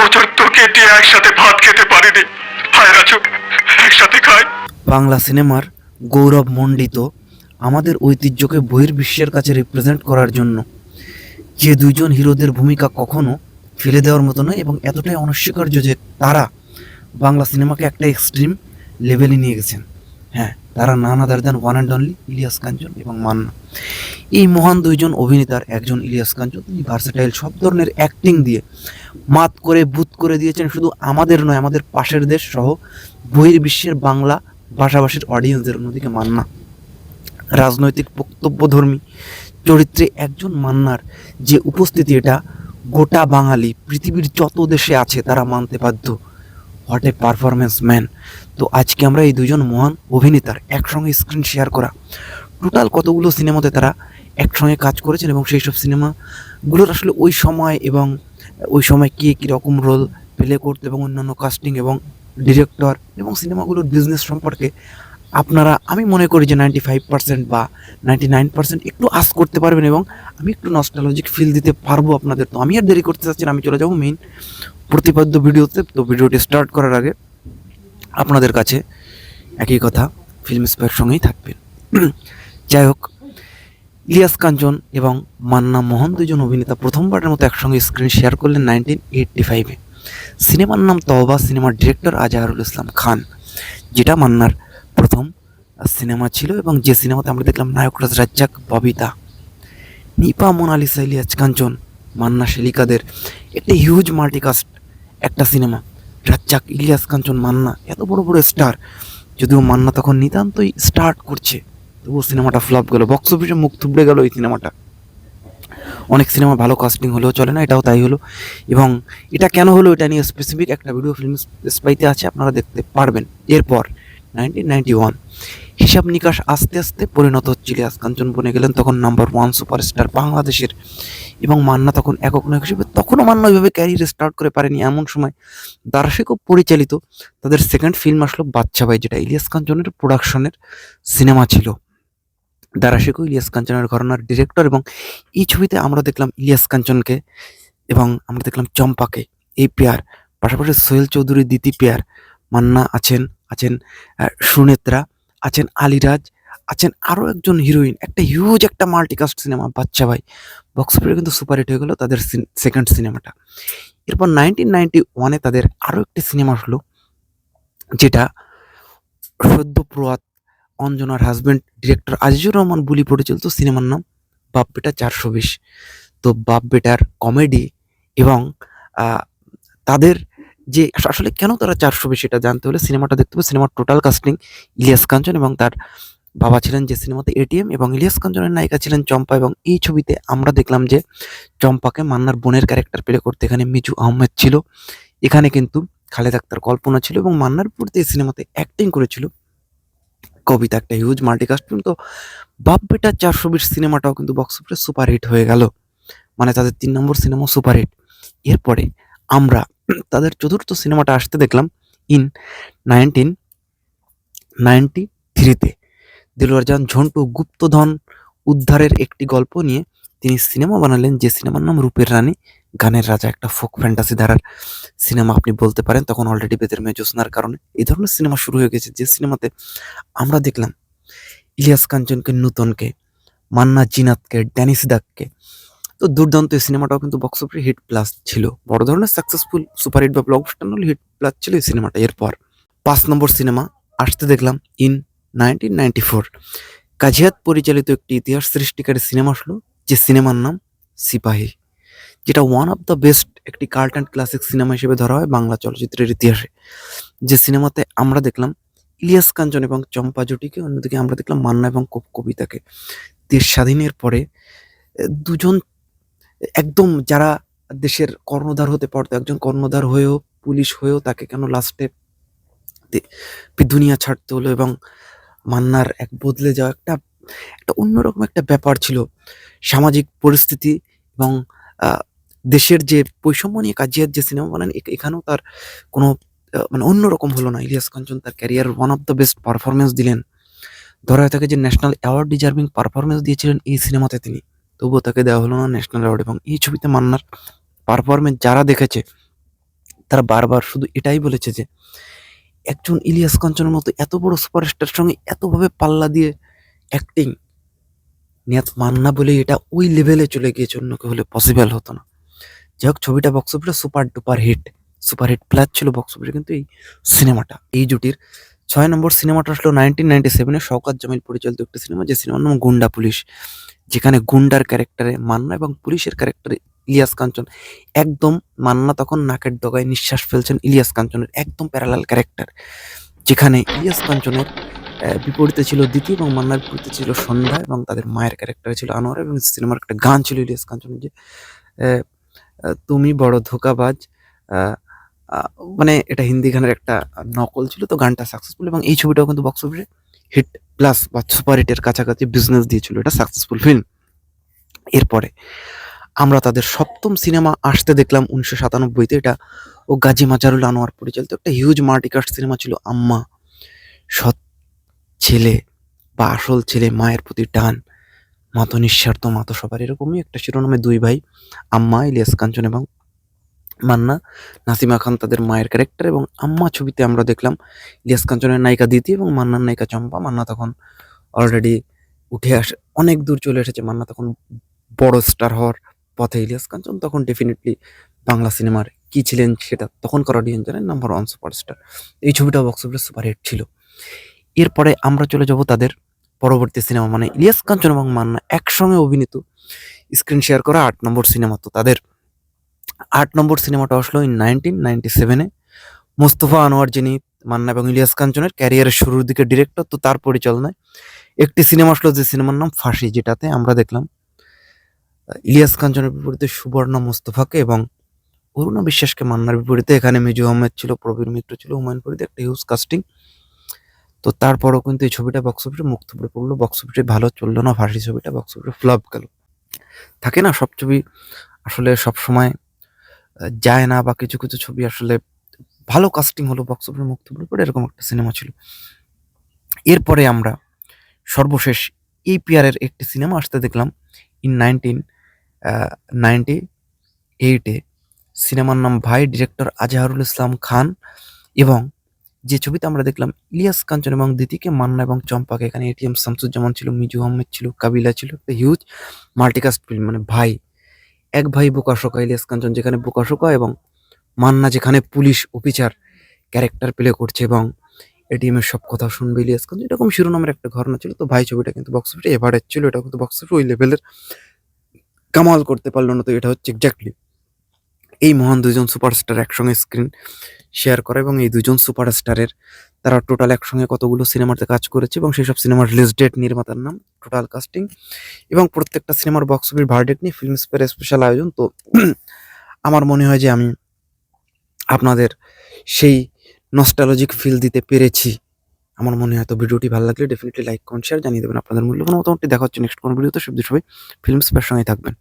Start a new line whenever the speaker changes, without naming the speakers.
বছর তোকে দিয়ে একসাথে ভাত খেতে পারিনি। হায় রাজু একসাথে খাই।
বাংলা সিনেমার গৌরব মণ্ডিত আমাদের ঐতিহ্যকে বহির্বিশ্বের কাছে রিপ্রেজেন্ট করার জন্য যে দুইজন হিরোদের ভূমিকা কখনো ফেলে দেওয়ার মতো নয় এবং এতটাই অনস্বীকার্য যে তারা বাংলা সিনেমাকে একটা এক্সট্রিম লেভেলে নিয়ে গেছেন। হ্যাঁ তারা none other than one and only Ilias Kanchan এবং মান্না। এই মহান দুইজন অভিনেতার একজন ইলিয়াস কাঞ্চন, তিনি ভার্সেটাইল সব ধরনের অ্যাক্টিং দিয়ে মাত করে বুত করে দিয়েছেন, শুধু আমাদের নয়, আমাদের পাশের দেশ সহ বহির্বিশ্বের বাংলা ভাষাভাষীর অডিয়েন্সদের অন্যদিকে মান্না। রাজনৈতিক বক্তব্যধর্মী চরিত্রে একজন মান্নার যে উপস্থিতি, এটা গোটা বাঙালি, পৃথিবীর যত দেশে আছে, তারা মানতে বাধ্য। হোয়াট এ পারফরমেন্স ম্যান তো আজকে আমরা এই দুজন মহান অভিনেতার একসঙ্গে স্ক্রিন শেয়ার করা। টোটাল কতগুলো সিনেমাতে তারা একসঙ্গে কাজ করেছেন এবং সেই সব সিনেমাগুলোর আসলে ওই সময় এবং ওই সময় কী কীরকম রোল প্লে করতো এবং অন্যান্য কাস্টিং এবং ডিরেক্টর এবং সিনেমাগুলোর বিজনেস সম্পর্কে আপনারা, আমি মনে করি যে নাইনটি ফাইভ পার্সেন্ট বা নাইনটি নাইন পার্সেন্ট একটু আস করতে পারবেন এবং আমি একটু নস্টালজিক ফিল দিতে পারব আপনাদের। তো আমি আর দেরি করতে চাচ্ছি না, আমি চলে যাব মেইন প্রতিপাদ্য ভিডিওতে। তো ভিডিওটি স্টার্ট করার আগে আপনাদের কাছে একই কথা ফিল্ম স্পেয়ার সঙ্গেই থাকবেন। যাই হোক, ইলিয়াস কাঞ্চন এবং মান্না মোহন দুজন অভিনেতা প্রথমবারের মতো একসঙ্গে স্ক্রিন শেয়ার করলেন নাইনটিন এইটটি ফাইভে সিনেমার নাম তওবা, সিনেমার ডিরেক্টর আজাহারুল ইসলাম খান, যেটা মান্নার প্রথম সিনেমা ছিল এবং যে সিনেমাতে আমরা দেখলাম নায়করাজ রাজ্জাক, ববিতা, নিপা, মোনালিসা, ইলিয়াস, কাঞ্চন, মান্না, শেলিকাদের। একটা হিউজ মাল্টিকাস্ট একটা সিনেমা। রাজ্জাক, ইলিয়াস, কাঞ্চন, মান্না, এত বড় বড় স্টার যদিও মান্না তখন নিতান্তই স্টার্ট করছে, তবুও সিনেমাটা ফ্লপ গেল। বক্স অফিসে মুখ থুবড়ে গেল এই সিনেমাটা। অনেক সিনেমা ভালো কাস্টিং হলেও চলে না, এটাও তাই হলো। এবং এটা কেন হলো এটা নিয়ে স্পেসিফিক একটা ভিডিও ফিল্ম স্পাইতে আছে, আপনারা দেখতে পারবেন। এরপর নাইনটিন হিসাব নিকাশ আস্তে আস্তে পরিণত হচ্ছিল। ইলিয়াস কাঞ্চন বনে গেলেন তখন নাম্বার ওয়ান সুপারস্টার বাংলাদেশের এবং মান্না তখন একক নায়ক হিসেবে তখনও মান্না ওইভাবে ক্যারিয়ার স্টার্ট করে পারেনি। এমন সময় দারাশিকও পরিচালিত তাদের সেকেন্ড ফিল্ম আসলো বাচ্চা ভাই, যেটা ইলিয়াস কাঞ্চনের প্রোডাকশনের সিনেমা ছিল। দারাশিকও ইলিয়াস কাঞ্চনের ঘটনার ডিরেক্টর এবং এই ছবিতে আমরা দেখলাম ইলিয়াস কাঞ্চনকে এবং আমরা দেখলাম চম্পাকে। এই পেয়ার পাশাপাশি সোহেল চৌধুরী দিতি পেয়ার মান্না আছেন। আছেন সুনেত্রা, আছেন আলিরাজ, আছেন আরও একজন হিরোইন, একটা হিউজ একটা মাল্টিকাস্ট সিনেমা বাচ্চা ভাই। বক্স অফিসে কিন্তু সুপারহিট হয়ে গেল তাদের সেকেন্ড সিনেমাটা এরপর নাইনটিন নাইনটি ওয়ানে তাদের আরও একটি সিনেমা আসলো যেটা সদ্য প্রয়াত অঞ্জনার হাজব্যান্ড ডিরেক্টর আজিজুর রহমান বুলি পরিচালিত সিনেমার নাম বাপ বেটা চারশো বিশ। তো বাপ বেটার কমেডি এবং তাদের যে আসলে কেন তারা চারশো এটা জানতে হলে সিনেমাটা দেখতে হবে? সিনেমার টোটাল কাস্টিং ইলিয়াস কাঞ্চন এবং তার বাবা ছিলেন যে সিনেমাতে এটিএম এবং ইলিয়াস কাঞ্চনের নায়িকা ছিলেন চম্পা এবং এই ছবিতে আমরা দেখলাম যে চম্পাকে মান্নার বোনের ক্যারেক্টার প্লে করতে এখানে মিজু আহমেদ ছিল। এখানে কিন্তু খালেদ আক্তার কল্পনা ছিল এবং মান্নার পূর্তে এই সিনেমাতে অ্যাক্টিং করেছিল। কবিতা একটা হিউজ মাল্টিকাস্ট ফিল্ম তো বাপ বেটা চারশো বিশ সিনেমাটাও কিন্তু বক্স অফিসে সুপারহিট হয়ে গেল। মানে তাদের তিন নম্বর সিনেমা সুপারহিট এরপরে আমরা তাদের চতুর্থ সিনেমাটা আসতে দেখলাম ইন নাইনটিন নাইনটি থ্রিতে। দিলওয়ার জান ঝন্টু গুপ্তধন উদ্ধারের একটি গল্প নিয়ে তিনি সিনেমা বানালেন, যে সিনেমার নাম রূপের রানী, গানের রাজা একটা ফোক ফ্যান্টাসি ধারার সিনেমা আপনি বলতে পারেন, তখন অলরেডি বেদের মেয়ে জ্যোৎস্নার কারণে। এই ধরনের সিনেমা শুরু হয়ে গেছে, যে সিনেমাতে আমরা দেখলাম ইলিয়াস কাঞ্চনকে, নূতনকে, মান্না জিনাতকে, ড্যানিস দাককে তো দুর্দান্ত এই সিনেমাটাও কিন্তু বক্স অফিসে হিট প্লাস ছিল। বড় ধরনের সাকসেসফুল সুপার হিট বা ব্লকবাস্টার হিট প্লাস ছিল এই সিনেমাটা। এরপর পাঁচ নম্বর সিনেমা আসতে দেখলাম ইন নাইনটিন নাইনটি ফোর কাজিয়াত পরিচালিত একটি ইতিহাস সৃষ্টিকারী সিনেমা আসলো, যে সিনেমার নাম সিপাহী, যেটা ওয়ান অফ দ্য বেস্ট একটি কার্ট অ্যান্ড ক্লাসিক সিনেমা হিসেবে ধরা হয় বাংলা চলচ্চিত্রের ইতিহাসে। যে সিনেমাতে আমরা দেখলাম ইলিয়াস কাঞ্চন এবং চম্পা জুটিকে, অন্যদিকে আমরা দেখলাম মান্না এবং কব- কবিতাকে। দেশ স্বাধীনের পরে দুজন একদম যারা দেশের কর্ণধার হতে পারতো, একজন কর্ণধার হয়েও, পুলিশ হয়েও তাকে কেন লাস্টে দুনিয়া ছাড়তে হলো এবং মান্নার এক বদলে যাওয়া একটা একটা অন্যরকম একটা ব্যাপার ছিল। সামাজিক পরিস্থিতি এবং দেশের যে বৈষম্য নিয়ে কাজিয়ার যে সিনেমা বানান এখানেও তার কোনো মানে অন্যরকম হলো না। ইলিয়াস কাঞ্চন তার career one of the best performance দিলেন। ধরা হয় তাকে যে ন্যাশনাল অ্যাওয়ার্ড ডিজার্ভিং পারফরমেন্স দিয়েছিলেন এই সিনেমাতে তিনি। তবুও তাকে দেওয়া হলো না ন্যাশনাল অ্যাওয়ার্ড এবং এই ছবিতে মান্নার পারফরমেন্স যারা দেখেছে, তারা বারবার শুধু এটাই বলেছে যে, একজন ইলিয়াস কাঞ্চনের মতো এত বড় সুপারস্টার সঙ্গে এতভাবে পাল্লা দিয়ে অ্যাক্টিং নিয়াত মান্না বলে এটা ওই লেভেলে চলে গিয়েছে, অন্য কেউ হলে পসিবল হতো না। যাই হোক, ছবিটা বক্স অফিসে super duper hit super hit plus ছিল বক্স অফিসে কিন্তু এই সিনেমাটা এই জুটির ছয় নম্বর সিনেমাটা আসলো নাইনটিন নাইনটি সেভেনে শওকাত জামিল পরিচালিত একটি সিনেমা, যে সিনেমার নাম গুন্ডা পুলিশ, যেখানে গুন্ডার ক্যারেক্টারে মান্না এবং পুলিশের ক্যারেক্টারে ইলিয়াস কাঞ্চন একদম মান্না তখন নাকের ডগায় নিঃশ্বাস ফেলছেন ইলিয়াস কাঞ্চনের একদম প্যারালাল ক্যারেক্টার, যেখানে ইলিয়াস কাঞ্চনের বিপরীতে ছিল দ্বিতীয় এবং মান্নার বিপরীতে ছিল সন্ধ্যা এবং তাদের মায়ের ক্যারেক্টারে ছিল আনোয়ার এবং সিনেমার একটা গান ছিল ইলিয়াস কাঞ্চনের যে তুমি বড় ধোকাবাজ মানে এটা হিন্দি গানের একটা নকল ছিল, তো গানটা সাকসেসফুল এবং এই ছবিটাও কিন্তু বক্স অফিসে হিট প্লাস বা সুপার হিটের কাছাকাছি বিজনেস দিয়েছিল এটা সাকসেসফুল ফিল্ম এরপরে আমরা তাদের সপ্তম সিনেমা আসতে দেখলাম উনিশশো সাতানব্বইতে, এটা ও গাজী মাজারুল আনোয়ার পরিচালিত একটা হিউজ মাল্টিকাস্ট সিনেমা ছিল আম্মা, সৎ ছেলে বা আসল ছেলে মায়ের প্রতি টান মাতো নিঃস্বার্থ মাতো সবার এরকমই একটা শিরোনামে দুই ভাই, আম্মা, ইলিয়াস কাঞ্চন এবং মান্না, নাসিমা খান তাদের মায়ের ক্যারেক্টার এবং আম্মা ছবিতে আমরা দেখলাম ইলিয়াস কাঞ্চনের নায়িকা দিতি এবং মান্নার নায়িকা চম্পা। মান্না তখন অলরেডি উঠে আসে, অনেক দূর চলে এসেছে। মান্না তখন বড় স্টার হওয়ার পথে ইলিয়াস কাঞ্চন তখন ডেফিনেটলি বাংলা সিনেমার কী ছিলেন সেটা তখনকার অডিয়েন্স জানেন? নাম্বার ওয়ান সুপারস্টার এই ছবিটা বক্স অফিসে সুপার হিট ছিল। এরপরে আমরা চলে যাব তাদের পরবর্তী সিনেমা মানে ইলিয়াস কাঞ্চন এবং মান্না একসঙ্গে অভিনীত স্ক্রিন শেয়ার করা আট নম্বর সিনেমা তো তাদের আট নম্বর সিনেমাটা আসলো ইন নাইনটিন নাইনটি সেভেনে মোস্তফা আনোয়ার যিনি মান্না এবং ইলিয়াস কাঞ্চনের ক্যারিয়ারের শুরুর দিকে ডিরেক্টর তো তার পরিচালনায় একটি সিনেমা আসলো যে সিনেমার নাম ফাঁসি, যেটাতে আমরা দেখলাম ইলিয়াস কাঞ্চনের বিপরীতে সুবর্ণ মোস্তফাকে এবং অরুণা বিশ্বাসকে মান্নার বিপরীতে। এখানে মিজু আহমেদ ছিল, প্রবীর মিত্র ছিল, হুমায়ুন ফরিদ, একটা হিউজ কাস্টিং তো তারপরও কিন্তু এই ছবিটা বক্স অফিসে মুখ থুবড়ে পড়ল। বক্স অফিসে ভালো চলল না, ফাঁসি ছবিটা বক্স অফিসে ফ্লপ গেল। থাকে না সব ছবি আসলে সব সময় যায় না বা কিছু কিছু ছবি আসলে ভালো কাস্টিং হলো বক্স অফিসে মুখ থুবড়ে পড়ে এরকম একটা সিনেমা ছিল। এরপরে আমরা সর্বশেষ এই পিয়ারের একটি সিনেমা আসতে দেখলাম ইন নাইনটিন নাইনটি এইটে সিনেমার নাম ভাই ডিরেক্টর আজহারুল ইসলাম খান এবং যে ছবিতে আমরা দেখলাম ইলিয়াস কাঞ্চন এবং দিতিকে মান্না এবং চম্পাকে, এখানে এটিএম শামসুজ্জামান ছিল, মিজু আহমেদ ছিল, কাবিলা ছিল হিউজ মাল্টিকাস্ট ফিল্ম মানে ভাই এক ভাই বোকাশোকা ইলিয়াস কাঞ্চন যেখানে বোকাশোকা এবং মান্না, যেখানে পুলিশ, অফিসার, ক্যারেক্টার প্লে করছে এবং এটিএমের সব কথা শুনবে ইলিয়াস কাঞ্চন এরকম শিরোনামের একটা ঘটনা ছিল, তো ভাই ছবিটা কিন্তু বক্স অফিসে এভারেজ ছিল, এটা কিন্তু বক্স অফিসে ওই লেভেলের কামাল করতে পারল না, তো এটা হচ্ছে এক্স্যাক্টলি এই মহান দুজন সুপারস্টার একসঙ্গে স্ক্রিন শেয়ার করে এবং এই দুজন সুপারস্টারের তারা টোটাল একসঙ্গে কতগুলো সিনেমাতে কাজ করেছে এবং সেই সব সিনেমার রিলিজ ডেট নির্মাতার নাম টোটাল কাস্টিং এবং প্রত্যেকটা সিনেমার বক্স অফিস ভার্ডেট নিয়ে ফিল্ম স্পেয়ার স্পেশাল আয়োজন। তো আমার মনে হয় যে আমি আপনাদের সেই নস্টালজিক ফিল দিতে পেরেছি। আমার মনে হয় তো ভিডিওটি ভালো লাগলে ডেফিনেটলি লাইক কমেন্ট শেয়ার জানিয়ে দেবেন। আপনাদের মূল্যবান মতামতটি দেখা হচ্ছে নেক্সট কোন ভিডিওতে। সব সবাই ফিল্ম স্পেয়ার সঙ্গে থাকবেন।